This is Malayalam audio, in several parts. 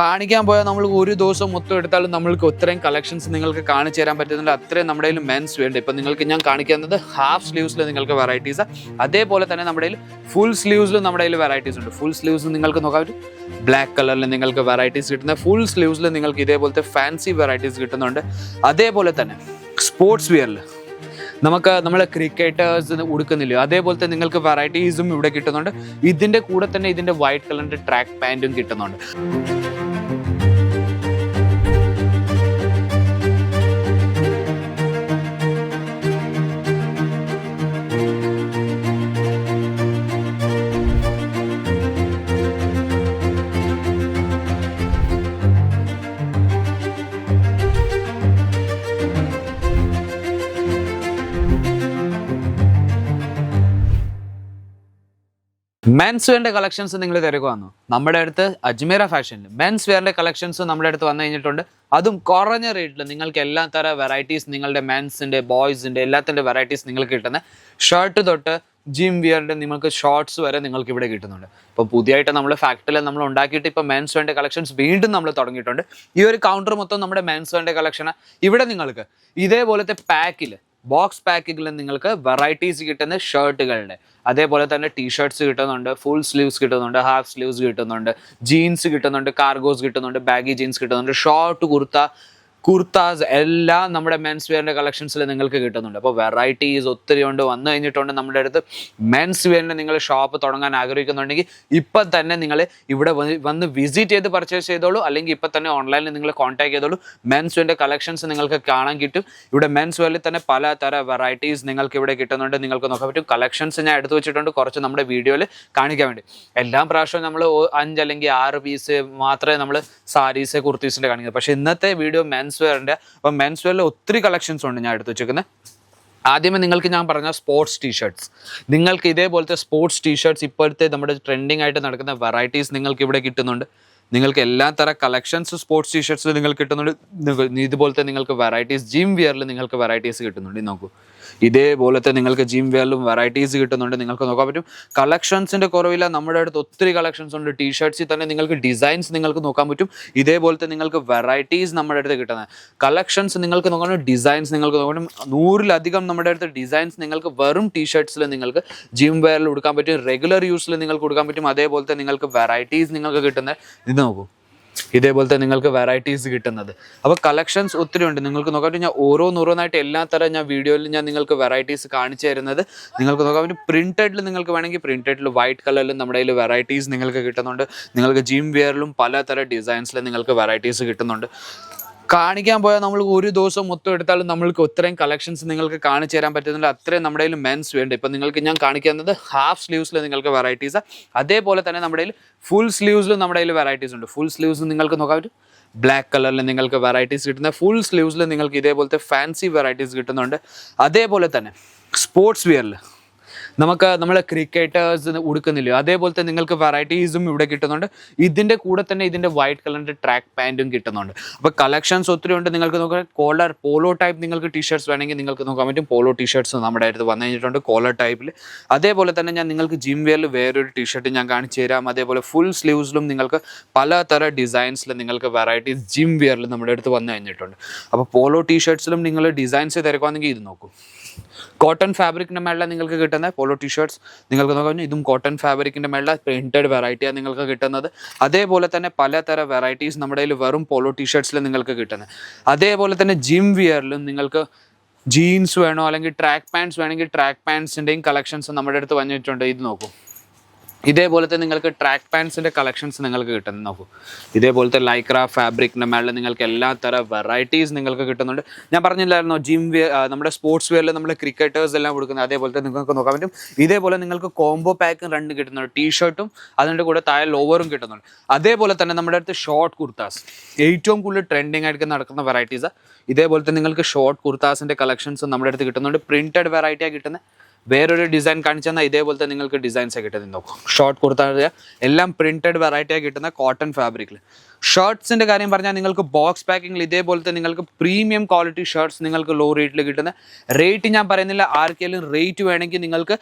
കാണിക്കാൻ പോയാൽ നമ്മൾ ഒരു ദിവസം മൊത്തം എടുത്താലും നമ്മൾക്ക് ഇത്രയും കളക്ഷൻസ് നിങ്ങൾക്ക് കാണിച്ചു തരാൻ പറ്റുന്നുണ്ട്. അത്രയും നമ്മുടെ കയ്യിൽ മെൻസ് വേണ്ട? ഇപ്പം നിങ്ങൾക്ക് ഞാൻ കാണിക്കുന്നത് ഹാഫ് സ്ലീവ്സിൽ നിങ്ങൾക്ക് വെറൈറ്റീസ് അതേപോലെ തന്നെ നമ്മുടെ ഫുൾ സ്ലീവ്സിലും നമ്മുടെ കയ്യിൽ വെറൈറ്റീസ് ഉണ്ട്. ഫുൾ സ്ലീവ്സ് നിങ്ങൾക്ക് നോക്കാൻ ഒരു ബ്ലാക്ക് കളറിൽ നിങ്ങൾക്ക് വെറൈറ്റീസ് കിട്ടുന്ന ഫുൾ സ്ലീവ്സിൽ നിങ്ങൾക്ക് ഇതേപോലത്തെ ഫാൻസി വെറൈറ്റീസ് കിട്ടുന്നുണ്ട്. അതേപോലെ തന്നെ സ്പോർട്സ് വിയറിൽ നമുക്ക് നമ്മളെ ക്രിക്കറ്റേഴ്സ് ഉടുക്കുന്നില്ല? അതേപോലത്തെ നിങ്ങൾക്ക് വെറൈറ്റീസും ഇവിടെ കിട്ടുന്നുണ്ട്. ഇതിന്റെ കൂടെ തന്നെ ഇതിന്റെ വൈറ്റ് കളറിന്റെ ട്രാക്ക് പാന്റും കിട്ടുന്നുണ്ട്. Thank you. മെൻസ് വെയറിന്റെ കളക്ഷൻസ് നിങ്ങൾ തിരക്കുവാന്നു നമ്മുടെ അടുത്ത് അജ്മീറ ഫാഷനിൽ മെൻസ് വെയറിന്റെ കളക്ഷൻസ് നമ്മുടെ അടുത്ത് വന്നു കഴിഞ്ഞിട്ടുണ്ട്. അതും കുറഞ്ഞ റേറ്റിൽ നിങ്ങൾക്ക് എല്ലാ തര വെറൈറ്റീസ് നിങ്ങളുടെ മെൻസിന്റെ ബോയ്സിന്റെ എല്ലാത്തിന്റെ വെറൈറ്റീസ് നിങ്ങൾക്ക് കിട്ടുന്ന ഷർട്ട് തൊട്ട് ജിം വിയറിന്റെ നിങ്ങൾക്ക് ഷോർട്സ് വരെ നിങ്ങൾക്ക് ഇവിടെ കിട്ടുന്നുണ്ട്. ഇപ്പോൾ പുതിയതായിട്ട് നമ്മൾ ഫാക്ടറിയിൽ നമ്മൾ ഉണ്ടാക്കിയിട്ട് ഇപ്പോൾ മെൻസ് വേണ്ട കളക്ഷൻസ് വീണ്ടും നമ്മൾ തുടങ്ങിയിട്ടുണ്ട്. ഈ ഒരു കൗണ്ടർ മൊത്തം നമ്മുടെ മെൻസ് വേണ്ട കളക്ഷനാണ് ഇവിടെ നിങ്ങൾക്ക് ഇതേപോലത്തെ പാക്കിൽ ബോക്സ് പാക്കിൽ നിങ്ങൾക്ക് വെറൈറ്റീസ് കിട്ടുന്ന ഷർട്ടുകളുണ്ട് അതേപോലെ തന്നെ ടീഷർട്ട്സ് കിട്ടുന്നുണ്ട് ഫുൾ സ്ലീവ്സ് കിട്ടുന്നുണ്ട് ഹാഫ് സ്ലീവ്സ് കിട്ടുന്നുണ്ട് ജീൻസ് കിട്ടുന്നുണ്ട് കാർഗോസ് കിട്ടുന്നുണ്ട് ബാഗി ജീൻസ് കിട്ടുന്നുണ്ട് ഷോർട്ട് കുർത്ത കുർത്താസ് എല്ലാം നമ്മുടെ മെൻസ് വെയറിന്റെ കളക്ഷൻസിൽ നിങ്ങൾക്ക് കിട്ടുന്നുണ്ട്. അപ്പോൾ വെറൈറ്റീസ് ഒത്തിരി ഉണ്ട്. വന്നു കഴിഞ്ഞിട്ടുണ്ട് നമ്മുടെ അടുത്ത്. മെൻസ് വെയറിന്റെ നിങ്ങൾ ഷോപ്പ് തുടങ്ങാൻ ആഗ്രഹിക്കുന്നുണ്ടെങ്കിൽ ഇപ്പം തന്നെ നിങ്ങൾ ഇവിടെ വന്ന് വിസിറ്റ് ചെയ്ത് പർച്ചേസ് ചെയ്തോളൂ. അല്ലെങ്കിൽ ഇപ്പം തന്നെ ഓൺലൈനിൽ നിങ്ങൾ കോൺടാക്ട് ചെയ്തോളൂ. മെൻസ് വെയറിന്റെ കളക്ഷൻസ് നിങ്ങൾക്ക് കാണാൻ കിട്ടും. ഇവിടെ മെൻസ് വെയറിൽ തന്നെ പല തര വെറൈറ്റീസ് നിങ്ങൾക്ക് ഇവിടെ കിട്ടുന്നുണ്ട്. നിങ്ങൾക്ക് നോക്കാൻ പറ്റും. കളക്ഷൻസ് ഞാൻ എടുത്തു വെച്ചിട്ടുണ്ട്. കുറച്ച് നമ്മുടെ വീഡിയോയിൽ കാണിക്കാൻ വേണ്ടി. എല്ലാ പ്രാവശ്യവും നമ്മൾ അഞ്ച് അല്ലെങ്കിൽ ആറ് പീസ് മാത്രമേ നമ്മൾ സാരീസ് കുർത്തീസിന്റെ കാണിക്കുന്നത് പക്ഷേ ഇന്നത്തെ വീഡിയോ മെൻസ് വെയറിന്റെ അപ്പം മെൻസ് വെയറിൽ ഒത്തിരി കളക്ഷൻസ് ഉണ്ട് ഞാൻ എടുത്തു വെച്ചേക്കുന്നത് ആദ്യമേ നിങ്ങൾക്ക് ഞാൻ പറഞ്ഞ സ്പോർട്സ് ടീഷർട്സ് നിങ്ങൾക്ക് ഇതേപോലത്തെ സ്പോർട്സ് ടീഷർട്സ് ഇപ്പോഴത്തെ നമ്മുടെ ട്രെൻഡിങ് ആയിട്ട് നടക്കുന്ന വെറൈറ്റീസ് നിങ്ങൾക്ക് ഇവിടെ കിട്ടുന്നുണ്ട്. നിങ്ങൾക്ക് എല്ലാ തര കളക്ഷൻസ് സ്പോർട്സ് ടീഷർട്സ് നിങ്ങൾക്ക് കിട്ടുന്നുണ്ട്. ഇതുപോലത്തെ നിങ്ങൾക്ക് വെറൈറ്റീസ് ജിം വിയറിൽ നിങ്ങൾക്ക് വെറൈറ്റീസ് കിട്ടുന്നുണ്ട്. നോക്കൂ. ഇതേപോലത്തെ നിങ്ങൾക്ക് ജിം വെയറിലും വെറൈറ്റീസ് കിട്ടുന്നുണ്ട് നിങ്ങൾക്ക് നോക്കാൻ പറ്റും. കളക്ഷൻസിന്റെ കുറവില്ല നമ്മുടെ അടുത്ത് ഒത്തിരി കളക്ഷൻസ് ഉണ്ട്. ടീഷർട്ട്സിൽ തന്നെ നിങ്ങൾക്ക് ഡിസൈൻസ് നിങ്ങൾക്ക് നോക്കാൻ പറ്റും. ഇതേപോലത്തെ നിങ്ങൾക്ക് വെറൈറ്റീസ് നമ്മുടെ അടുത്ത് കിട്ടുന്നത്. കളക്ഷൻസ് നിങ്ങൾക്ക് നോക്കണം ഡിസൈൻസ് നിങ്ങൾക്ക് നോക്കണം നൂറിലധികം നമ്മുടെ അടുത്ത് ഡിസൈൻസ് നിങ്ങൾക്ക് വെറും ടീഷർട്ട്സിൽ നിങ്ങൾക്ക് ജിം വെയറിൽ കൊടുക്കാൻ പറ്റും. റെഗുലർ യൂസിൽ നിങ്ങൾക്ക് കൊടുക്കാൻ പറ്റും. അതേപോലത്തെ നിങ്ങൾക്ക് വെറൈറ്റീസ് നിങ്ങൾക്ക് കിട്ടുന്നത്. ഇത് നോക്കൂ. ഇതേപോലത്തെ നിങ്ങൾക്ക് വെറൈറ്റീസ് കിട്ടുന്നത്. അപ്പോൾ കളക്ഷൻസ് ഒത്തിരി ഉണ്ട്. നിങ്ങൾക്ക് നോക്കാൻ പറ്റും ഞാൻ ഓരോന്നോരോന്നായിട്ട് എല്ലാ തരം ഞാൻ വീഡിയോയിൽ ഞാൻ നിങ്ങൾക്ക് വെറൈറ്റീസ് കാണിച്ചു തരുന്നത്. നിങ്ങൾക്ക് നോക്കാൻ പറ്റും പ്രിന്റഡിൽ നിങ്ങൾക്ക് വേണമെങ്കിൽ പ്രിന്റഡിൽ വൈറ്റ് കളറിലും നമ്മുടെ കയ്യിൽ വെറൈറ്റീസ് നിങ്ങൾക്ക് കിട്ടുന്നുണ്ട്. നിങ്ങൾക്ക് ജിം വെയറിലും പലതരം ഡിസൈൻസിലും നിങ്ങൾക്ക് വെറൈറ്റീസ് കിട്ടുന്നുണ്ട്. കാണിക്കാൻ പോയാൽ നമ്മൾ ഒരു ദിവസം മൊത്തം എടുത്താലും നമ്മൾക്ക് ഇത്രയും കളക്ഷൻസ് നിങ്ങൾക്ക് കാണിച്ചു തരാൻ പറ്റുന്നുണ്ട്. അത്രയും നമ്മുടെ കയ്യിൽ മെൻസ് വേണ്ട ഇപ്പം നിങ്ങൾക്ക് ഞാൻ കാണിക്കുന്നത് ഹാഫ് സ്ലീവ്സിൽ നിങ്ങൾക്ക് വെറൈറ്റീസ് അതേപോലെ തന്നെ നമ്മുടെ കയ്യിൽ ഫുൾ സ്ലീവ്സിലും നമ്മുടെ കയ്യിൽ വെറൈറ്റീസ് ഉണ്ട്. ഫുൾ സ്ലീവ്സ് നിങ്ങൾക്ക് നോക്കാൻ പറ്റും. ബ്ലാക്ക് കളറിൽ നിങ്ങൾക്ക് വെറൈറ്റീസ് കിട്ടുന്ന ഫുൾ സ്ലീവ്സിൽ നിങ്ങൾക്ക് ഇതേപോലത്തെ ഫാൻസി വെറൈറ്റീസ് കിട്ടുന്നുണ്ട്. അതേപോലെ തന്നെ സ്പോർട്സ് വിയറിൽ നമുക്ക് നമ്മളെ ക്രിക്കറ്റേഴ്സ് ഉടുക്കുന്നില്ലയോ അതേപോലെ തന്നെ നിങ്ങൾക്ക് വെറൈറ്റീസും ഇവിടെ കിട്ടുന്നുണ്ട്. ഇതിന്റെ കൂടെ തന്നെ ഇതിന്റെ വൈറ്റ് കളറിന്റെ ട്രാക്ക് പാന്റും കിട്ടുന്നുണ്ട്. അപ്പോൾ കളക്ഷൻസ് ഒത്തിരി ഉണ്ട്. നിങ്ങൾക്ക് നോക്കാം കോളർ പോളോ ടൈപ്പ് നിങ്ങൾക്ക് ടീഷർട്സ് വേണമെങ്കിൽ നിങ്ങൾക്ക് നോക്കാൻ പറ്റും. പോളോ ടീഷർട്സ് നമ്മുടെ അടുത്ത് വന്നു കഴിഞ്ഞിട്ടുണ്ട് കോളർ ടൈപ്പിൽ അതേപോലെ തന്നെ ഞാൻ നിങ്ങൾക്ക് ജിം വെയറിൽ വേറൊരു ടീഷർട്ട് ഞാൻ കാണിച്ചു തരാം. അതേപോലെ ഫുൾ സ്ലീവ്സിലും നിങ്ങൾക്ക് പലതരം ഡിസൈൻസിൽ നിങ്ങൾക്ക് വെറൈറ്റീസ് ജിം വെയറിൽ നമ്മുടെ അടുത്ത് വന്നു കഴിഞ്ഞിട്ടുണ്ട്. അപ്പോൾ പോളോ ടീഷർട്ട്സിലും നിങ്ങൾ ഡിസൈൻസ് തിരക്കുവാണെങ്കിൽ ഇത് നോക്കും. കോട്ടൺ ഫാബ്രിക്കിന്റെ മേളിൽ നിങ്ങൾക്ക് കിട്ടുന്ന പോളോ ടീഷർട്ട്സ് നിങ്ങൾക്ക് നോക്കാം ഇതും കോട്ടൺ ഫാബ്രിക്കിന്റെ മേളിൽ പ്രിന്റഡ് വെറൈറ്റിയാണ് നിങ്ങൾക്ക് കിട്ടുന്നത്. അതേപോലെ തന്നെ പലതരം വെറൈറ്റീസ് നമ്മുടെ കയ്യിൽ വെറും പോളോ ടീഷർട്ട്സിൽ നിങ്ങൾക്ക് കിട്ടുന്നത്. അതേപോലെ തന്നെ ജിം വിയറിലും നിങ്ങൾക്ക് ജീൻസ് വേണോ അല്ലെങ്കിൽ ട്രാക്ക് പാൻസ് വേണമെങ്കിൽ ട്രാക്ക് പാൻസിന്റെയും കളക്ഷൻസ് നമ്മുടെ അടുത്ത് വന്നിട്ടുണ്ട്. ഇത് നോക്കൂ. ഇതേപോലത്തെ നിങ്ങൾക്ക് ട്രാക്ക് പാൻസിന്റെ കളക്ഷൻസ് നിങ്ങൾക്ക് കിട്ടുന്നത് നോക്കൂ. ഇതേപോലത്തെ ലൈക്ര ഫാബ്രിക്കിന്റെ മേളിൽ നിങ്ങൾക്ക് എല്ലാ തരം വെറൈറ്റീസ് നിങ്ങൾക്ക് കിട്ടുന്നുണ്ട്. ഞാൻ പറഞ്ഞില്ലായിരുന്നോ ജിം വെയർ നമ്മുടെ സ്പോർട്സ് വെയറിൽ നമ്മുടെ ക്രിക്കറ്റേഴ്സ് എല്ലാം കൊടുക്കുന്നത് അതേപോലത്തെ നിങ്ങൾക്ക് നോക്കാൻ പറ്റും. ഇതേപോലെ നിങ്ങൾക്ക് കോംബോ പാക്കും രണ്ട് കിട്ടുന്നുണ്ട്. ടീ ഷർട്ടും അതിന്റെ കൂടെ താഴെ ലോവറും കിട്ടുന്നുണ്ട്. അതേപോലെ തന്നെ നമ്മുടെ അടുത്ത് ഷോർട്ട് കുർത്താസ് ഏറ്റവും കൂടുതൽ ട്രെൻഡിങ് ആയിട്ട് നടക്കുന്ന വെറൈറ്റീസ് ഇതേപോലത്തെ നിങ്ങൾക്ക് ഷോർട്ട് കുർത്താസിന്റെ കളക്ഷൻസ് നമ്മുടെ അടുത്ത് കിട്ടുന്നുണ്ട്. പ്രിന്റഡ് വെറൈറ്റിയാണ് കിട്ടുന്നത് വേറൊരു ഡിസൈൻ കാണിച്ചു തന്നാൽ ഇതേപോലത്തെ നിങ്ങൾക്ക് ഡിസൈൻസ് കിട്ടുന്നത് നോക്കും. ഷോർട്ട് കുർത്ത എല്ലാം പ്രിന്റഡ് വെറൈറ്റിയായി കിട്ടുന്ന കോട്ടൺ ഫാബ്രിക്കിൽ ഷർട്ട്സിന്റെ കാര്യം പറഞ്ഞാൽ നിങ്ങൾക്ക് ബോക്സ് പാക്കിങ്ങിൽ ഇതേപോലത്തെ നിങ്ങൾക്ക് പ്രീമിയം ക്വാളിറ്റി ഷർട്ട്സ് നിങ്ങൾക്ക് ലോ റേറ്റിൽ കിട്ടുന്ന റേറ്റ് ഞാൻ പറയുന്നില്ല. ആർക്കെങ്കിലും റേറ്റ് വേണമെങ്കിൽ നിങ്ങൾക്ക്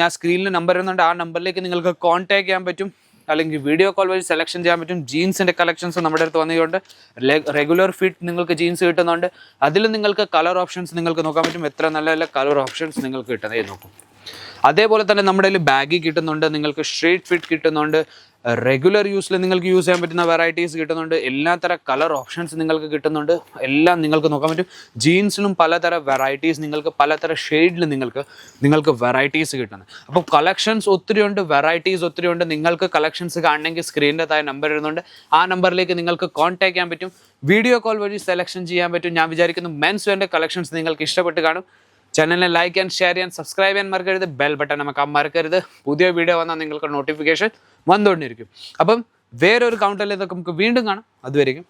ഞാൻ സ്ക്രീനിൽ നമ്പർ വരുന്നുണ്ട് ആ നമ്പറിലേക്ക് നിങ്ങൾക്ക് കോൺടാക്ട് ചെയ്യാൻ പറ്റും. അല്ലെങ്കിൽ വീഡിയോ കോൾ വഴി സെലക്ഷൻ ചെയ്യാൻ പറ്റും. ജീൻസിന്റെ കളക്ഷൻസ് നമ്മുടെ അടുത്ത് വന്നതുകൊണ്ട് റെഗുലർ ഫിറ്റ് നിങ്ങൾക്ക് ജീൻസ് കിട്ടുന്നുണ്ട്. അതിൽ നിങ്ങൾക്ക് കളർ ഓപ്ഷൻസ് നിങ്ങൾക്ക് നോക്കാൻ പറ്റും. എത്ര നല്ല നല്ല കളർ ഓപ്ഷൻസ് നിങ്ങൾക്ക് കിട്ടുന്നത്? നോക്കും. അതേപോലെ തന്നെ നമ്മുടെ കയ്യിൽ ബാഗി കിട്ടുന്നുണ്ട് നിങ്ങൾക്ക് സ്ട്രീറ്റ് ഫിറ്റ് കിട്ടുന്നുണ്ട് റെഗുലർ യൂസിൽ നിങ്ങൾക്ക് യൂസ് ചെയ്യാൻ പറ്റുന്ന വെറൈറ്റീസ് കിട്ടുന്നുണ്ട് എല്ലാത്തര കളർ ഓപ്ഷൻസ് നിങ്ങൾക്ക് കിട്ടുന്നുണ്ട് എല്ലാം നിങ്ങൾക്ക് നോക്കാൻ പറ്റും. ജീൻസിനും പലതര വെറൈറ്റീസ് നിങ്ങൾക്ക് പലതര ഷെയ്ഡിൽ നിങ്ങൾക്ക് നിങ്ങൾക്ക് വെറൈറ്റീസ് കിട്ടുന്നുണ്ട് അപ്പോൾ കളക്ഷൻസ് ഒത്തിരി ഉണ്ട് വെറൈറ്റീസ് ഒത്തിരി ഉണ്ട് നിങ്ങൾക്ക് കളക്ഷൻസ് കാണണമെങ്കിൽ സ്ക്രീനിന്റെ താഴെ നമ്പർ ഇടുന്നുണ്ട്. ആ നമ്പറിലേക്ക് നിങ്ങൾക്ക് കോൺടാക്ട് ചെയ്യാൻ പറ്റും. വീഡിയോ കോൾ വഴി സെലക്ഷൻ ചെയ്യാൻ പറ്റും. ഞാൻ വിചാരിക്കുന്നു മെൻസ് വേണ്ട കളക്ഷൻസ് നിങ്ങൾക്ക് ഇഷ്ടപ്പെട്ട് കാണും. ചാനലിനെ ലൈക്ക് ആൻഡ് ഷെയർ ചെയ്യാൻ സബ്സ്ക്രൈബ് ചെയ്യാൻ മറക്കരുത്. ബെൽ ബട്ടൺ നമുക്ക് മറക്കരുത്. പുതിയ വീഡിയോ വന്നാൽ നിങ്ങൾക്ക് നോട്ടിഫിക്കേഷൻ വന്നുകൊണ്ടിരിക്കും. അപ്പം വേറൊരു കൗണ്ടറിൽ ഇതൊക്കെ നമുക്ക് വീണ്ടും കാണാം. അതുവരെയും